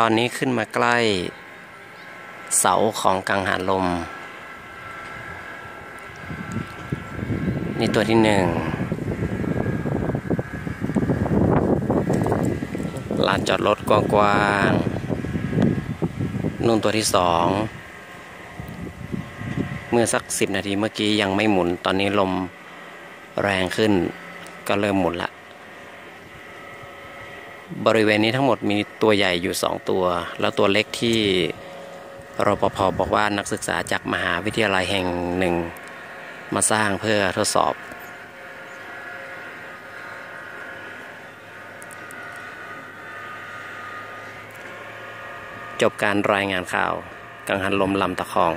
ตอนนี้ขึ้นมาใกล้ เสาของกังหันลม นี่ตัวที่หนึ่งลานจอดรถกว้างๆนุ่นตัวที่สอง เมื่อสักสิบนาทีเมื่อกี้ยังไม่หมุน ตอนนี้ลมแรงขึ้นก็เริ่มหมุนละ บริเวณนี้ทั้งหมดมีตัวใหญ่อยู่สองตัว แล้วตัวเล็กที่รปภบอกว่านักศึกษาจากมหาวิทยาลัยแห่งหนึ่ง มาสร้างเพื่อทดสอบ จบการรายงานข่าว กังหันลมลำตะคอง